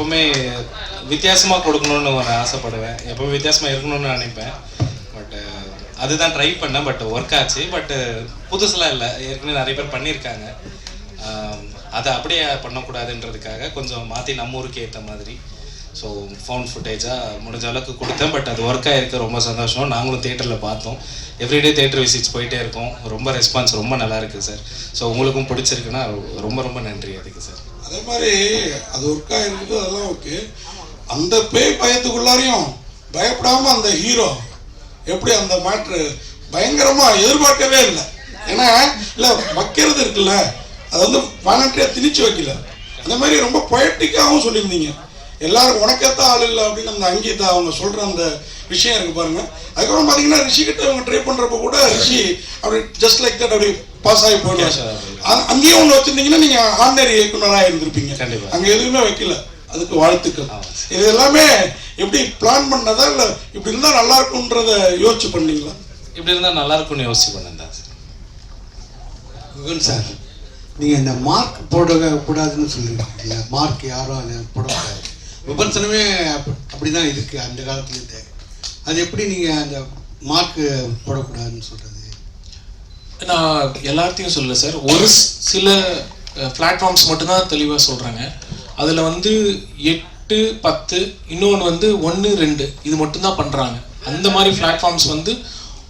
எப்பவுமே வித்தியாசமாக கொடுக்கணும்னு ஒரு ஆசைப்படுவேன். எப்பவுமே வித்தியாசமாக இருக்கணும்னு நினைப்பேன். பட் uh, அதுதான் ட்ரை பண்ணேன். பட் ஒர்க் ஆச்சு. பட் uh, புதுசுலாம் இல்லை. ஏற்கனவே நிறைய பேர் பண்ணியிருக்காங்க. Um, அதை அப்படியே பண்ணக்கூடாதுன்றதுக்காக கொஞ்சம் மாற்றி நம்ம ஊருக்கு ஏற்ற மாதிரி. ஸோ ஃபவுண்ட் ஃபுட்டேஜாக முடிஞ்ச அளவுக்கு கொடுத்தேன். பட் அது ஒர்க் ஆகிருக்கு ரொம்ப சந்தோஷம். நாங்களும் தேட்டரில் பார்த்தோம். எவ்ரிடே தேட்டர் விசிட்ஸ் போயிட்டே இருக்கோம். ரொம்ப ரெஸ்பான்ஸ் ரொம்ப நல்லா இருக்குது சார் ஸோ உங்களுக்கும் பிடிச்சிருக்குன்னா ரொம்ப ரொம்ப நன்றி அதுக்கு சார் அதே மாதிரி அது ஒர்க்காக இருக்குது அதெல்லாம் ஓகே. அந்த பேய் பயத்துக்குள்ளாரையும் பயப்படாம அந்த ஹீரோ எப்படி அந்த மேட்ரு பயங்கரமா எதிர்பார்க்கவே இல்லை. ஏன்னா இல்ல வைக்கிறது இருக்குல்ல அது வந்து வாலண்டியா திணிச்சு வைக்கல. அந்த மாதிரி ரொம்ப பொயட்டிக்காகவும் சொல்லியிருந்தீங்க. எல்லாரும் உனக்கேத்த ஆள் இல்லை அப்படின்னு அந்த அங்கீதா அவங்க சொல்ற அந்த விஷயம் இருக்கு பாருங்க. அதுக்கப்புறம் பாத்தீங்கன்னா ரிஷி கிட்ட அவங்க ட்ரை பண்றப்ப கூட ரிஷி அப்படி ஜஸ்ட் லைக் தட் அப்படி பாஸ் ஆகி போயிடுவாங்க Yes, sir. அ- அங்கேயும் ஒன்று வச்சிருந்தீங்கன்னா நீங்க ஆர்டினரி இயக்குனராக இருந்திருப்பீங்க. கண்டிப்பா. அங்க எதுவுமே வைக்கல. அதுக்கு வாழ்த்துக்கள். இது எல்லாமே எப்படி பிளான் பண்ணதா இல்ல இப்படி இருந்தா நல்லா இருக்கும்ன்றத யோசிச்சு பண்ணீங்களா? இப்படி இருந்தால் நல்லா இருக்கும்னு யோசிச்சு பண்ணேன் தான் சார். சார் நீங்கள் இந்த மார்க் போட கூடாதுன்னு சொல்லியிருக்கீங்க மார்க் யாரும் அதை போடக்கூடாது. விமர்சனமே அப்படி அப்படிதான் இருக்கு அந்த காலத்துலேருந்து அது எப்படி நீங்கள் அந்த மார்க்கு போடக்கூடாதுன்னு சொல்கிறது நான் எல்லாத்தையும் சொல்லல சார் ஒரு சில பிளாட்ஃபார்ம்ஸ் மட்டும்தான் தெளிவாக சொல்கிறாங்க அதில் வந்து எட்டு பத்து இன்னொன்று வந்து ஒன்று ரெண்டு இது மட்டும்தான் பண்ணுறாங்க அந்த மாதிரி பிளாட்ஃபார்ம்ஸ் வந்து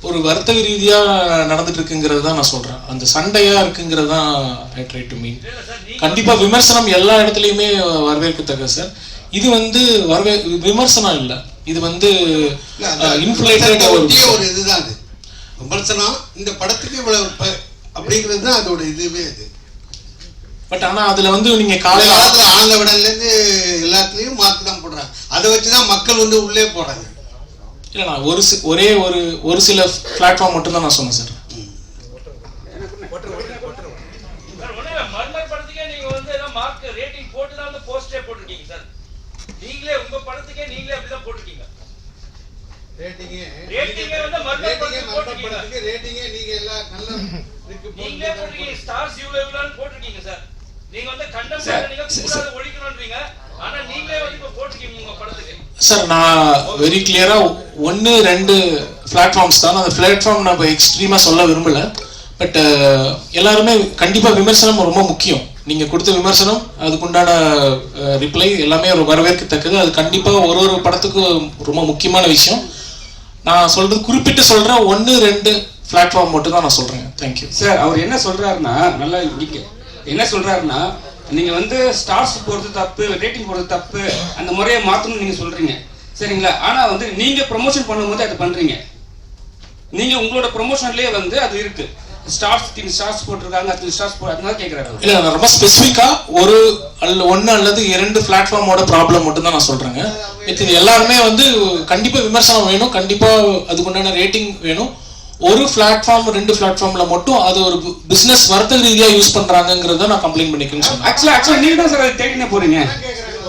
ஒரு வர்த்தக ரீதியாக நடந்துட்டு இருக்குங்கிறது தான் நான் சொல்கிறேன் அந்த சண்டையாக இருக்குங்கிறது தான் ஐ ட்ரை டு மீன் கண்டிப்பாக விமர்சனம் எல்லா இடத்துலையுமே வரவேற்கத்தக்க சார் இது வந்து வரவே விமர்சனம் இல்லை. இது வந்து இன்ஃப்ளேட்டட் ஒரு இதுதான் அது. விமர்சனம் இந்த படத்துக்கு இவ்வளவு அப்படிங்கிறது தான் அதோட இதுவே அது. பட் ஆனால் அதில் வந்து நீங்கள் அந்த காலையில் காலத்துல ஆழ்ந்த விடல்லேருந்து எல்லாத்துலேயும் மார்க் தான் போடுறாங்க. அதை வச்சு தான் மக்கள் வந்து உள்ளே போடுறாங்க இல்லை நான் ஒரு ஒரே ஒரு ஒரு சில பிளாட்ஃபார்ம் மட்டும் தான் நான் சொன்னேன் சார். நீங்க மார்க் ரேட்டிங் போட்டு தான் வந்து போஸ்டே சார் நீங்களே உங்க படத்துக்கே நீங்களே அப்படிதான் போட்டிருக்கீங்க. ரேட்டிங்கே வந்து மர்மர் படத்துக்கு போட்டிருக்கீங்க. ரேட்டிங்கே நீங்க எல்லாம் நல்லா நீங்களே போட்டிருக்கீங்க. ஸ்டார்ஸ் இவ்வளவு இவ்வளவுன்னு போட்டிருக்கீங்க சார் நீங்க வந்து கண்டம் நீங்க கூடாது ஒழிக்கணும்ன்றீங்க. ஆனா நீங்களே வந்து இப்ப போட்டிருக்கீங்க உங்க படத்துக்கு சார் நான் வெரி கிளியராக ஒன்று ரெண்டு பிளாட்ஃபார்ம்ஸ் தான். அந்த பிளாட்ஃபார்ம் நான் இப்போ எக்ஸ்ட்ரீமாக சொல்ல விரும்பல. பட் எல்லாருமே கண்டிப்பாக விமர்சனம் ரொம்ப முக்கியம். நீங்கள் கொடுத்த விமர்சனம் அதுக்குண்டான ரிப்ளை எல்லாமே ஒரு வரவேற்கத்தக்கது. அது கண்டிப்பாக ஒரு ஒரு படத்துக்கும் ரொம்ப முக்கியமான விஷயம். நான் சொல்றது குறிப்பிட்டு சொல்கிறேன் ஒன்று ரெண்டு பிளாட்ஃபார்ம் மட்டும் தான் நான் சொல்கிறேன் தேங்க்யூ சார் அவர் என்ன சொல்றாருன்னா நல்லா இங்க என்ன சொல்றாருன்னா நீங்க வந்து ஸ்டார்ஸ் போகிறது தப்பு ரேட்டிங் போகிறது தப்பு அந்த முறையை மாற்றணும்னு நீங்க சொல்றீங்க. சரிங்களா? ஆனா வந்து நீங்க ப்ரொமோஷன் பண்ணும்போது அதை பண்றீங்க. நீங்க உங்களோட ப்ரொமோஷன்லயே வந்து அது இருக்கு. ஸ்டார்ஸ் இத்தனை ஸ்டார்ஸ் போட்டிருக்காங்க அத்தனை ஸ்டார்ஸ் போட்டு அதனால கேட்கிறாரு அவர். இல்ல நான் ரொம்ப ஸ்பெசிஃபிக்கா ஒரு அல்ல ஒன்னு அல்லது இரண்டு பிளாட்ஃபார்மோட ப்ராப்ளம் மட்டும் தான் நான் சொல்றேங்க. இது எல்லாருமே வந்து கண்டிப்பா விமர்சனம் வேணும் கண்டிப்பா அதுக்குண்டான ரேட்டிங் வேணும். ஒரு பிளாட்ஃபார்ம் ரெண்டு பிளாட்ஃபார்ம்ல மட்டும் அது ஒரு பிசினஸ் வர்த்தக ரீதியா யூஸ் பண்றாங்கங்கறத நான் கம்ப்ளைண்ட் பண்ணிக்கிறேன்னு சொன்னேன் ஆக்சுவலா ஆக்சுவலா நீங்க தான் சார் தேடினே போறீங்க.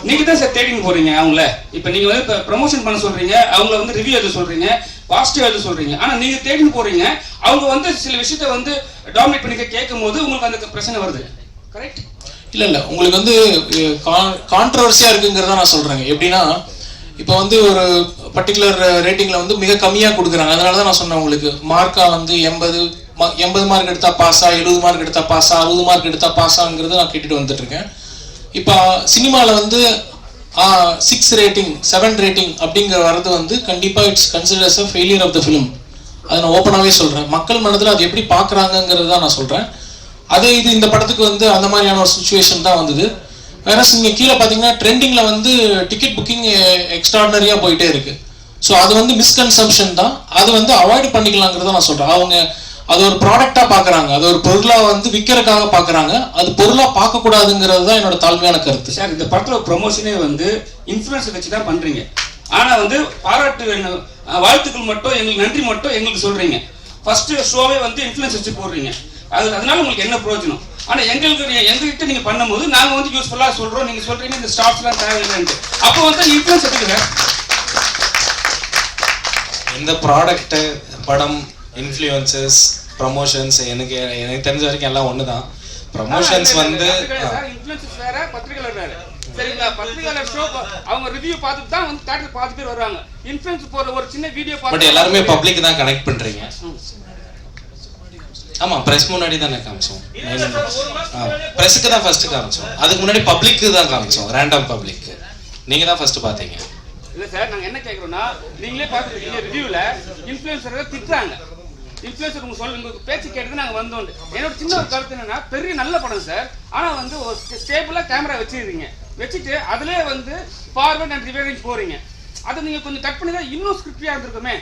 நீங்க தான் சார் தேடின்னு போறீங்க அவங்கள. இப்போ நீங்க வந்து இப்போ ப்ரமோஷன் பண்ண சொல்றீங்க அவங்கள வந்து ரிவ்யூ எழுத சொல்றீங்க பாசிட்டிவ் எழுத சொல்றீங்க. ஆனா நீங்க தேடின்னு போறீங்க அவங்க வந்து சில விஷயத்த வந்து டாமினேட் பண்ணிக்க கேட்கும் போது உங்களுக்கு அந்த பிரச்சனை வருது. கரெக்ட் இல்ல இல்ல. உங்களுக்கு வந்து கான்ட்ரவர்சியா இருக்குங்கிறத நான் சொல்றேங்க. எப்படின்னா இப்போ வந்து ஒரு பர்டிகுலர் ரேட்டிங்ல வந்து மிக கம்மியா கொடுக்குறாங்க. அதனால தான் நான் சொன்னேன் உங்களுக்கு. மார்க்கா வந்து எண்பது எண்பது மார்க் எடுத்தா பாஸா எழுபது மார்க் எடுத்தா பாஸா அறுபது மார்க் எடுத்தா பாஸாங்கிறது நான் கேட்டுட்டு வந்துட்டு இருக்கேன் இப்போ சினிமாவில் வந்து சிக்ஸ் ரேட்டிங் செவன் ரேட்டிங் அப்படிங்கிற வரது வந்து கண்டிப்பாக it's considers a failure of the film அதை நான் ஓப்பனாகவே சொல்கிறேன் மக்கள் மனதில் அது எப்படி பார்க்குறாங்கங்கிறது தான் நான் சொல்கிறேன் அதே இது இந்த படத்துக்கு வந்து அந்த மாதிரியான ஒரு சுச்சுவேஷன் தான் வந்தது. வேற நீங்கள் கீழே பார்த்தீங்கன்னா ட்ரெண்டிங்கில் வந்து டிக்கெட் புக்கிங் எக்ஸ்ட்ராடனரியாக போயிட்டே இருக்குது ஸோ அது வந்து மிஸ்கன்சம்ஷன் தான். அது வந்து அவாய்ட் பண்ணிக்கலாங்கிறத நான் சொல்கிறேன் அவங்க அது ஒரு ப்ராடக்டாக பார்க்குறாங்க அது ஒரு பொருளாக வந்து விற்கிறதுக்காக பார்க்குறாங்க அது பொருளாக பார்க்கக்கூடாதுங்கிறது தான் என்னோட தாழ்மையான கருத்து. சார் இந்த படத்துல ப்ரொமோஷனே வந்து இன்ஃப்ளூயன்ஸ் வச்சு தான் பண்றீங்க. ஆனா வந்து பாராட்டு வாழ்த்துக்கள் மட்டும் எங்களுக்கு நன்றி மட்டும் எங்களுக்கு சொல்றீங்க. ஃபர்ஸ்ட் ஷோவே வந்து இன்ஃப்ளூயன்ஸ் வச்சு போடுறீங்க. அது அதனால உங்களுக்கு என்ன பிரயோஜனம்? ஆனா எங்களுக்கு எங்ககிட்ட நீங்க பண்ணும்போது நாங்க வந்து யூஸ்ஃபுல்லா சொல்றோம். நீங்க சொல்றீங்க இந்த ஸ்டாஃப்ஸ்லாம் தேவையில்லைன்ட்டு. அப்போ வந்து இன்ஃப்ளூயன்ஸ் எடுத்துக்க இந்த ப்ராடக்ட்டு படம் இன்ஃப்ளூயன்சஸ் ப்ரமோஷன்ஸ் எனக்கு எனக்கு தெரிஞ்ச வரைக்கும் எல்லாம் ஒன்று தான் ப்ரமோஷன்ஸ் வந்து வேற பத்திரிகையாளர் வேற. சரிங்களா? பத்திரிகையாளர் ஷோ அவங்க ரிவ்யூ பார்த்துட்டு தான் வந்து தேட்டர் பாதி பேர் வருவாங்க. இன்ஃபுளுன்ஸ் போற ஒரு சின்ன வீடியோ பட் எல்லாருமே பப்ளிக் தான் கனெக்ட் பண்றீங்க. ஆமா பிரஸ் முன்னாடி தானே காமிச்சோம். பிரஸுக்கு தான் ஃபர்ஸ்ட் காமிச்சோம். அதுக்கு முன்னாடி பப்ளிக்கு தான் காமிச்சோம். ரேண்டம் பப்ளிக் நீங்க தான் ஃபர்ஸ்ட் பாத்தீங்க இல்ல சார் நாங்க என்ன கேக்குறோம்னா நீங்களே பார்த்துருக்கீங்க ரிவ்யூல இன்ஃபுளுசரை திட்டுறாங்க. இன்ஃபுளுசர் உங்க சொல்ல உங்களுக்கு பேச்சு கேட்டு நாங்க வந்தோம். என்னோட சின்ன ஒரு கருத்து என்னன்னா பெரிய நல்ல படம் சார். ஆனா வந்து ஒரு ஸ்டேபிளா கேமரா வச்சிருக்கீங்க வச்சுட்டு அதுலயே வந்து ஃபார்வர்ட் அண்ட் ரிவைரிங் போறீங்க. அதை நீங்க கொஞ்சம் கட் பண்ணி தான் இன்னும் ஸ்கிரிப்டியா இருந்திருக்குமே.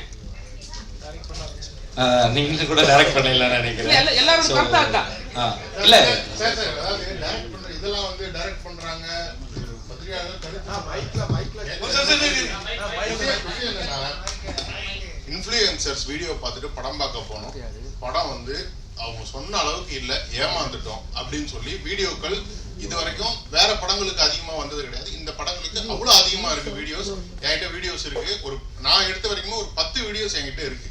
ஆஹ் நீங்க கூட டைரக்ட் பண்ணல நினைக்கிறேன். எல்லா- எல்லாரோட So, கருத்து அதுதான். ஆ, இல்ல. சார் சார் அதாவது டைரக்ட் பண்ற இதெல்லாம் வந்து டைரக்ட் பண்றாங்க. பத்திரிகையாளர் இன்ஃப்ளூயன்சர்ஸ் வீடியோ பார்த்துட்டு படம் பார்க்க போனோம். படம் வந்து அவங்க சொன்ன அளவுக்கு இல்ல ஏமாந்துட்டோம் அப்படின்னு சொல்லி வீடியோக்கள் இது வரைக்கும் வேற படங்களுக்கு அதிகமா வந்தது கிடையாது. இந்த படங்களுக்கு அவ்வளவு அதிகமா இருக்கு வீடியோஸ். என்கிட்ட வீடியோஸ் இருக்கு. ஒரு நான் எடுத்த வரைக்கும் ஒரு பத்து வீடியோஸ் என்கிட்ட இருக்கு.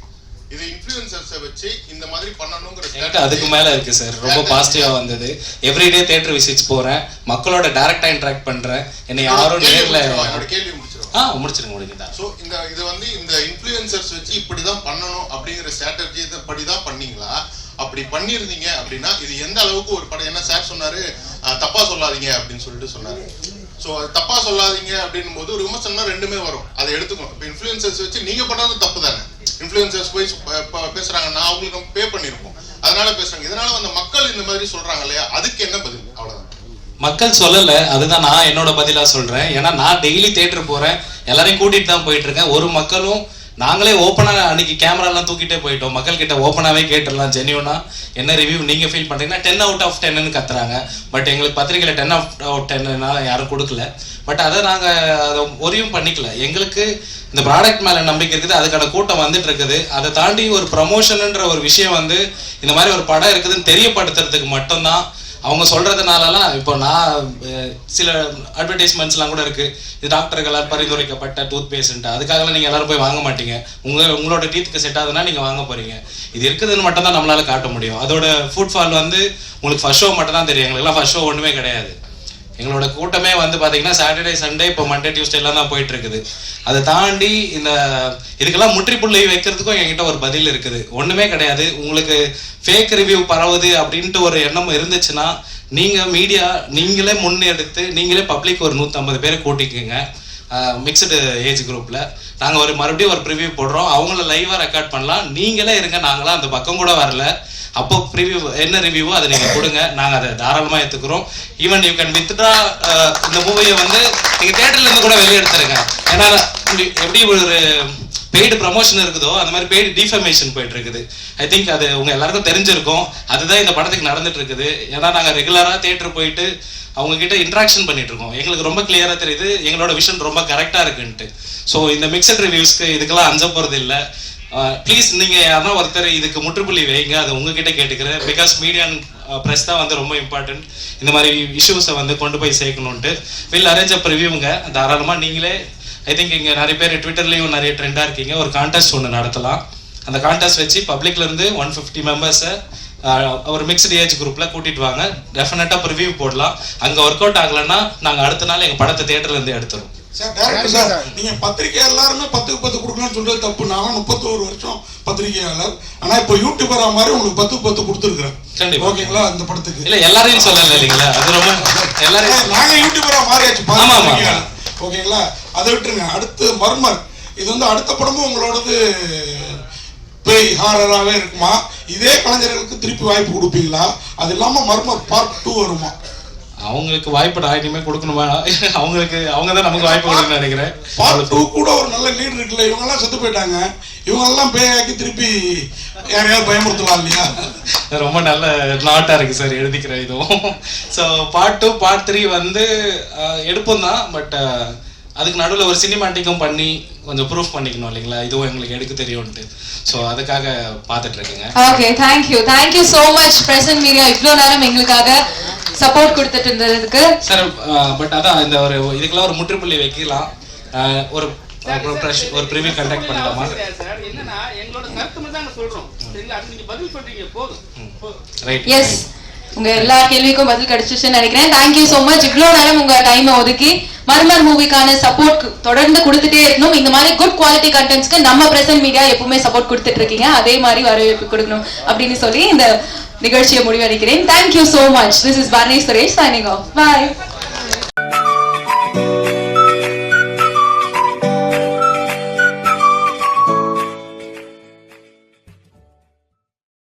இது இன்ஃப்ளூயன்சர்ஸை வச்சு இந்த மாதிரி பண்ணணுங்கிற அதுக்கு மேல இருக்கு சார் ரொம்ப பாசிட்டிவா வந்தது. எவ்ரிடே தியேட்டர் விசிட்ஸ் போறேன். மக்களோட டைரக்டா இன்டராக்ட் பண்றேன். என்னை யாரும் நேர்ல என்னோட கேள்வி முடிச்சிருவோம் ஆ. முடிச்சிருங்க முடிங்க சோ இந்த இது வந்து இந்த இன்ஃப்ளூயன்சர்ஸ் வச்சு இப்படிதான் பண்ணணும் அப்படிங்கிற ஸ்ட்ராட்டஜி படி தான் பண்ணீங்களா? அப்படி பண்ணியிருந்தீங்க அப்படின்னா இது எந்த அளவுக்கு ஒரு படம்? என்ன சார் சொன்னாரு தப்பா சொல்லாதீங்க அப்படின்னு சொல்லிட்டு சொன்னாரு. சோ அது தப்பா சொல்லாதீங்க அப்படின்னும் போது ஒரு விமர்சனம் ரெண்டுமே வரும். அதை எடுத்துக்கணும். இப்போ இன்ஃப்ளூயன்சர்ஸ் வச்சு நீங்க பண்ணது தப்பு தானே? இன்ஃப்ளூயன்சர்ஸ் போய் ப- ப- பேசுறாங்கன்னா அவங்களுக்கு நம்ம பே பண்ணிருப்போம் அதனால பேசுறாங்க. இதனால அந்த மக்கள் இந்த மாதிரி சொல்றாங்க இல்லையா? அதுக்கு என்ன பதில்? மக்கள் சொல்லலை அதுதான் நான் என்னோட பதிலாக சொல்கிறேன் ஏன்னா நான் டெய்லி தேட்டர் போகிறேன் எல்லாரையும் கூட்டிகிட்டு தான் போயிட்டுருக்கேன். ஒரு மக்களும் நாங்களே ஓப்பனாக அன்னைக்கு கேமராலாம் தூக்கிட்டே போயிட்டோம். மக்கள் கிட்ட ஓப்பனாவே கேட்டுடலாம் ஜென்யூனாக என்ன ரிவ்யூ நீங்கள் ஃபீல் பண்ணுறீங்கன்னா டென் அவுட் ஆஃப் டென்னு கத்துறாங்க. பட் எங்களுக்கு பத்திரிக்கையில் டென் அவுட் டென்னுனால் யாரும் கொடுக்கல. பட் அதை நாங்கள் அதை ஒரியும் பண்ணிக்கல. எங்களுக்கு இந்த ப்ராடக்ட் மேலே நம்பிக்கை இருக்குது. அதுக்கான கூட்டம் வந்துட்டு இருக்குது அதை தாண்டி ஒரு ப்ரமோஷனுன்ற ஒரு விஷயம் வந்து இந்த மாதிரி ஒரு படம் இருக்குதுன்னு தெரியப்படுத்துறதுக்கு மட்டும்தான் அவங்க சொல்கிறதுனாலலாம் இப்போ நான் சில அட்வர்டைஸ்மெண்ட்ஸ்லாம் கூட இருக்குது இது டாக்டர்களால் பரிந்துரைக்கப்பட்ட டூத் பேஸ்ட்டு அதுக்காகலாம் நீங்கள் எல்லோரும் போய் வாங்க மாட்டீங்க. உங்கள் உங்களோட டீத்துக்கு செட் ஆகுதுன்னா நீங்கள் வாங்க போகிறீங்க இது இருக்குதுன்னு மட்டும் தான் காட்ட முடியும். அதோட ஃபுட் ஃபால் வந்து உங்களுக்கு ஃபர்ஸ்ட் ஷோ மட்டும் தான் தெரியும். எங்களுக்குலாம் ஃபர்ஸ்ட் ஷோ ஒன்றுமே கிடையாது. எங்களோட கூட்டமே வந்து பார்த்தீங்கன்னா சாட்டர்டே சண்டே இப்போ மண்டே டியூஸ்டேலாம் தான் போயிட்டு இருக்குது அதை தாண்டி இந்த இதுக்கெல்லாம் முற்றுப்புள்ளி வைக்கிறதுக்கும் என்கிட்ட ஒரு பதில் இருக்குது. ஒன்றுமே கிடையாது. உங்களுக்கு ஃபேக் ரிவ்யூ பரவுது அப்படின்ட்டு ஒரு எண்ணம் இருந்துச்சுன்னா நீங்கள் மீடியா நீங்களே முன்னெடுத்து நீங்களே பப்ளிக் ஒரு நூற்றம்பது பேரை கூட்டிக்கோங்க. மிக்சடு ஏஜ் குரூப்பில் நாங்கள் ஒரு மறுபடியும் ஒரு ப்ரிவியூ போடுறோம். அவங்கள லைவாக ரெக்கார்ட் பண்ணலாம். நீங்களே இருங்க. நாங்களாம் அந்த பக்கம் கூட வரல. அப்போ ப்ரிவ்யூ என்ன ரிவ்யூவோ அதை நீங்கள் கொடுங்க. நாங்கள் அதை தாராளமாக ஏத்துக்கிறோம். ஈவன் யூ கேன் வித்ட்ரா இந்த மூவியை வந்து நீங்கள் தேட்டர்லேருந்து கூட வெளியே எடுத்துருங்க. ஏன்னா எப்படி ஒரு பெய்டு ப்ரமோஷன் இருக்குதோ அந்த மாதிரி பெய்டு டிஃபர்மேஷன் போயிட்டு இருக்குது ஐ திங்க் அது உங்க எல்லாருக்கும் தெரிஞ்சிருக்கும். அதுதான் இந்த படத்துக்கு நடந்துட்டு இருக்குது ஏன்னா நாங்கள் ரெகுலரா தேட்டர் போயிட்டு அவங்க கிட்ட இன்ட்ராக்ஷன் பண்ணிட்டு இருக்கோம் எங்களுக்கு ரொம்ப கிளியரா தெரியுது. எங்களோட விஷன் ரொம்ப கரெக்டா இருக்குன்ட்டு. ஸோ இந்த மிக்சட் ரிவ்யூஸ்க்கு இதுக்கெல்லாம் அஞ்ச போறது இல்லை. ப்ளீஸ் நீங்கள் யாரா ஒருத்தர் இதுக்கு முற்றுப்புள்ளி வைங்க. அதை உங்ககிட்ட கேட்டுக்கிறேன். பிகாஸ் மீடியா ப்ரெஸ் தான் வந்து ரொம்ப இம்பார்ட்டன்ட் இந்த மாதிரி இஷ்யூஸை வந்து கொண்டு போய் சேர்க்கணுன்ட்டு வில் அரேஞ்ச் அப் ப்ரிவியூங்க தாராளமாக நீங்களே ஐ திங்க் இங்கே நிறைய பேர் ட்விட்டர்லேயும் நிறைய ட்ரெண்டாக இருக்கீங்க. ஒரு கான்டெஸ்ட் ஒன்று நடத்தலாம். அந்த கான்டெஸ்ட் வச்சு பப்ளிக்லேருந்து ஒன் ஃபிஃப்டி மெம்பர்ஸை ஒரு மிக்ஸ்டு ஏஜ் குரூப்பில் கூட்டிட்டு வாங்க. டெஃபினட்டாக ரிவ்யூ போடலாம். அங்கே ஒர்க் அவுட் ஆகலைன்னா நாங்கள் அடுத்த நாள் எங்கள் படத்தை தேட்டர்லேருந்து எடுத்துருவோம். சார் டேரக்டர் சார் நீங்க பத்திரிக்கை எல்லாருமே பத்துக்கு பத்து கொடுக்கணும்னு சொல்றது தப்பு. நான் முப்பத்தோரு வருஷம் பத்திரிகையாளர் ஆனா இப்போ யூடியூபரா மாதிரி உங்களுக்கு பத்துக்கு பத்து கொடுத்துருக்குறேன். ஓகேங்களா? அந்த படத்துக்கு. இல்ல எல்லாரையும் சொல்லல இல்லைங்களா? அது ரொம்ப எல்லாரையும் நாங்க யூடியூபரா மாறியாச்சு. ஓகேங்களா? அதை விட்டுருங்க. அடுத்து மர்மர். இது வந்து அடுத்த படமும் உங்களோடது பேய் ஹாரராகவே இருக்குமா? இதே கலைஞர்களுக்கு திருப்பி வாய்ப்பு கொடுப்பீங்களா? அது இல்லாம மர்மர் பார்ட் டூ வருமா? அவங்களுக்கு வாய்ப்பு நான் இனிமே கொடுக்கணுமா? அவங்களுக்கு அவங்க தான் நமக்கு வாய்ப்பு கொடுக்கணும்னு நினைக்கிறேன். பார்ட் டூ கூட ஒரு நல்ல லீட் இருக்குல்ல இவங்க எல்லாம் செத்து போயிட்டாங்க. இவங்க எல்லாம் பேயாக்கி திருப்பி யாரையாவது பயமுறுத்தலாம் இல்லையா? ரொம்ப நல்ல நாட்டா இருக்கு சார் எழுதிக்கிறேன் இதுவும். So part two part three வந்து எடுப்போம் தான் பட் அதுக்கு நடுவில் ஒரு சினிமாட்டிக்கும் பண்ணி கொஞ்சம் ப்ரூஃப் பண்ணிக்கணும் இல்லைங்களா? இதுவும் எங்களுக்கு எடுக்க தெரியும்ட்டு ஸோ அதுக்காக பார்த்துட்டு இருக்கேங்க okay thank you thank you so much present media இவ்வளோ நேரம் எங்களுக்காக சப்போர்ட் கொடுத்துட்டு இருந்ததுக்கு சார் பட் அதான் இந்த ஒரு இதுக்கெல்லாம் ஒரு முற்றுப்புள்ளி வைக்கலாம். ஒரு ஒரு ப்ரிவியூ கண்டக்ட் பண்ணலாமா சார் என்னன்னா எங்களோட கருத்து மட்டும் தான் சொல்றோம். சரிங்களா? நீங்க பதில் சொல்றீங்க போதும். ரைட் எஸ் உங்க எல்லா கேள்விக்கும் பதில் கிடைச்சிச்சுன்னு நினைக்கிறேன். தேங்க்யூ ஸோ மச் இவ்வளோ நேரம் உங்க டைமை ஒதுக்கி மர்மர் மூவிக்கான சப்போர்ட் தொடர்ந்து கொடுத்துட்டே இருக்கணும். இந்த மாதிரி குட் குவாலிட்டி கண்டென்ட்ஸ்க்கு நம்ம பிரசன்ட் மீடியா எப்பவுமே சப்போர்ட் கொடுத்துட்டு இருக்கீங்க. அதே மாதிரி வரவேற்பு கொடுக்கணும் அப்படின்னு சொல்லி இந்த நிகழ்ச்சியை முடிவடைக்கிறேன் thank you so much this is Barni Suresh signing off bye